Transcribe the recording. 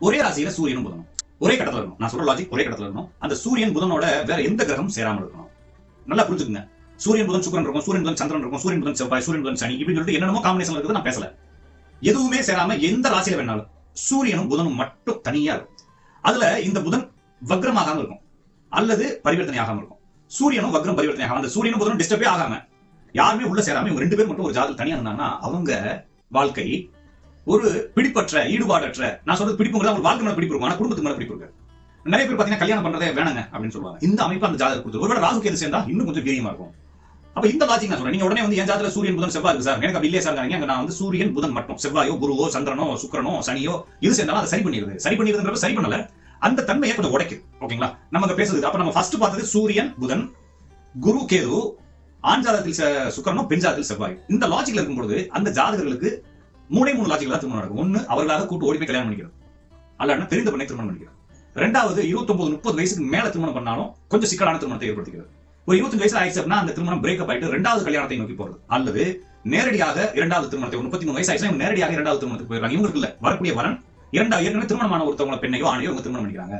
ஒரே ராசியில சூரியனும் புதனும். ஒரே கடத்துல இருக்கணும். நான் சொல்ற லாஜிக் ஒரே கடத்துல இருக்கணும். அந்த சூரியன் புதனோட வேற எந்த கிரகம் சேராம இருக்கணும். நல்லா புரிஞ்சுக்குங்க. சூரியன் புதன் சுக்கரன் இருக்கும். சூரியன் புதன் சந்திரன் இருக்கும். சூரியன் புதன் செவ்வாய் சூரியன் புதன் சனி இப்படின்னு சொல்லிட்டு என்னென்னமோ காம்பினேஷன் இருக்குது நான் பேசல. எதுவுமே சேராம எந்த ராசியில வேணாலும் சூரியனும் புதனும் மட்டும் தனியா இருக்கும். அதுல இந்த புதன் வக்ரமாகாம இருக்கும். அல்லது பரிவர்த்தனை ஆகாம இருக்கும். சூரியனும் வக்ரம் பரிவர்த்தனை ஆகாம அந்த சூரியனும் புதனும் டிஸ்டர்பே ஆகாம யாருமே உள்ள சேராம இவங்க ரெண்டு பேர் மட்டும் ஒரு ஜாதகம் தனியா இருந்தாங்கன்னா அவங்க வாழ்க்கை ஒரு பிடிப்பற்ற ஈடுபாடற்ற நான் சொல்றது பிடிப்புங்கிறது அவங்க வாழ்க்கை மேல பிடிப்பு ஆனா குடும்பத்துக்கு மேல பிடிப்பு நிறைய பேர் பாத்தீங்கன்னா கல்யாணம் பண்றதே வேணாங்க அப்படின்னு சொல்லுவாங்க. இந்த அமைப்பு அந்த ஜாதகம் கொடுத்து ஒருவேளை ராகு கேது சேர்ந்தா இன்னும் கொஞ்சம் வீரியமா இருக்கும். அப்ப இந்த லாஜிக் நான் சொல்றேன். நீங்க உடனே வந்து என் ஜாதகத்துல சூரியன் புதன் செவ்வாய் இருக்கு சார். எனக்கு அப்படி இல்லையே சார் அங்க நான் வந்து சூரியன் புதன் மட்டும். செவ்வாயோ குருவோ சந்திரனோ சுக்கரனோ சனியோ இது சேர்ந்தாலும் அதை சரி பண்ணிடுது. சரி பண்ணிடுதுன்றப்ப சரி பண்ணல. அந்த தன்மையை கொஞ்சம் உடைக்குது. ஓகேங்களா? நம்ம அங்க பேசுறது அப்ப நம்ம ஃபர்ஸ்ட் பார்த்தது சூரியன் புதன் குரு கேது ஆண் ஜாதகத்தில் சுக்கரனும் பெண் ஜாதகத்தில் செவ்வாய். இந்த லாஜிக்ல இருக்கும்போது அந்த ஜாதகர்களுக்கு மூணே மூணு லாஜிக்கலா திருமணம் நடக்கும். ஒண்ணு அவர்களாக கூட்டு ஓடி போய் கல்யாணம் பண்ணிக்கிறது. அல்லன்னா தெரிந்த பெண்ணை திருமணம் பண்ணிக்கிறது. ரெண்டாவது 29 முப்பது வயசுக்கு மேல திருமணம் பண்ணாலும் கொஞ்சம் சிக்கலான திருமணத்தை ஏற்படுத்திக்கிறது. ஒரு 25 வயசு ஆயிடுச்சு அப்படின்னா அந்த திருமணம் பிரேக்கப் ஆயிட்டு ரெண்டாவது கல்யாணத்தை நோக்கி போறது. அல்லது நேரடியாக இரண்டாவது திருமணத்தை முப்பத்தி மூணு வயசு ஆயிடுச்சுன்னா நேரடியாக இரண்டாவது திருமணத்துக்கு போயிடுறாங்க. இவங்களுக்கு இல்ல. வரக்கூடிய வரன் இரண்டாவது ஏற்கனவே திருமணமான ஒருத்தவங்க பெண்ணையோ ஆணையோ இவங்க திருமணம் பண்ணிக்கிறாங்க.